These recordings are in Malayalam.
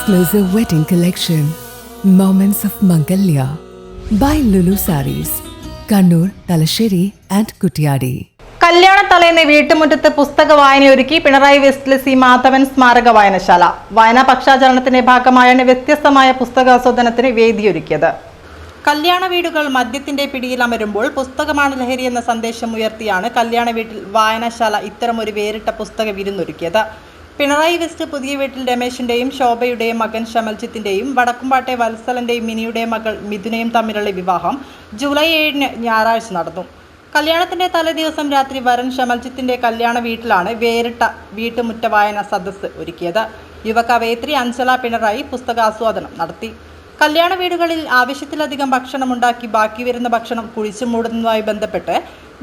exclusive wedding collection, Moments of Mangalya, by Lulu Saris, Kannur, Talasheri, and Kuttiyadi കല്യാണ തലേന്ന് വീട്ടുമുറ്റത്ത് പുസ്തക വായനയൊരുക്കി പിണറായി വെസ്റ്റിലെ സി മാധവൻ സ്മാരക വായനശാല വായനാ പക്ഷാചരണത്തിന്റെ ഭാഗമായാണ് വ്യത്യസ്തമായ പുസ്തകാസ്വാദനത്തിന് വേദിയൊരുക്കിയത് കല്യാണ വീടുകൾ മദ്യത്തിന്റെ പിടിയിലമരുമ്പോൾ പുസ്തകമാണ് ലഹരി എന്ന സന്ദേശം ഉയർത്തിയാണ് കല്യാണ വീട്ടിൽ വായനശാല ഇത്തരമൊരു വേറിട്ട പുസ്തക വിരുന്നൊരുക്കിയത് പിണറായി വെസ്റ്റ് പുതിയ വീട്ടിൽ രമേശിന്റെയും ശോഭയുടെയും മകൻ ശമൽജിത്തിന്റെയും വടക്കുംപാട്ടെ വത്സലന്റെയും മിനിയുടെ മകൾ മിഥുനയും തമ്മിലുള്ള വിവാഹം ജൂലൈ ഏഴിന് ഞായറാഴ്ച നടന്നു. കല്യാണത്തിന്റെ തലേദിവസം രാത്രി വരൻ ശമൽജിത്തിന്റെ കല്യാണ വീട്ടിലാണ് വേറിട്ട വീട്ടുമുറ്റ വായന സദസ്സ് ഒരുക്കിയത്. യുവകവയത്രി അഞ്ചല പിണറായി പുസ്തകാസ്വാദനം നടത്തി. കല്യാണ വീടുകളിൽ ആവശ്യത്തിലധികം ഭക്ഷണം ഉണ്ടാക്കി ബാക്കി വരുന്ന ഭക്ഷണം കുഴിച്ചു മൂടുന്നതുമായി ബന്ധപ്പെട്ട്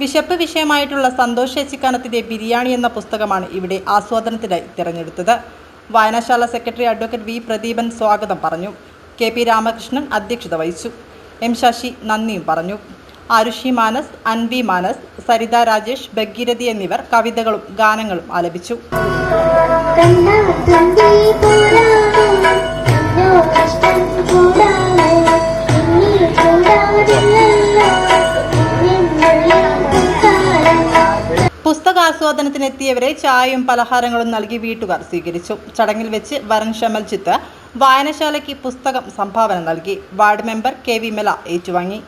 വിശപ്പ് വിഷയമായിട്ടുള്ള സന്തോഷ് ചേച്ചിക്കാനത്തിന്റെ ബിരിയാണി എന്ന പുസ്തകമാണ് ഇവിടെ ആസ്വാദനത്തിനായി തിരഞ്ഞെടുത്തത്. വായനശാല സെക്രട്ടറി അഡ്വക്കേറ്റ് വി പ്രദീപൻ സ്വാഗതം പറഞ്ഞു. കെ പി രാമകൃഷ്ണൻ അധ്യക്ഷത വഹിച്ചു. എം ശശി നന്ദിയും പറഞ്ഞു. ആരുഷി മാനസ് അൻവി മാനസ് സരിത രാജേഷ് ഭഗീരഥി എന്നിവർ കവിതകളും ഗാനങ്ങളും ആലപിച്ചു. പുസ്തകാസ്വാദനത്തിനെത്തിയവരെ ചായയും പലഹാരങ്ങളും നൽകി വീട്ടുകാർ സ്വീകരിച്ചു. ചടങ്ങിൽ വെച്ച് വരൺ ഷമൽ ചിത്ത് വായനശാലയ്ക്ക് പുസ്തകം സംഭാവന നൽകി. വാർഡ് മെമ്പർ കെ വി മെല ഏറ്റുവാങ്ങി.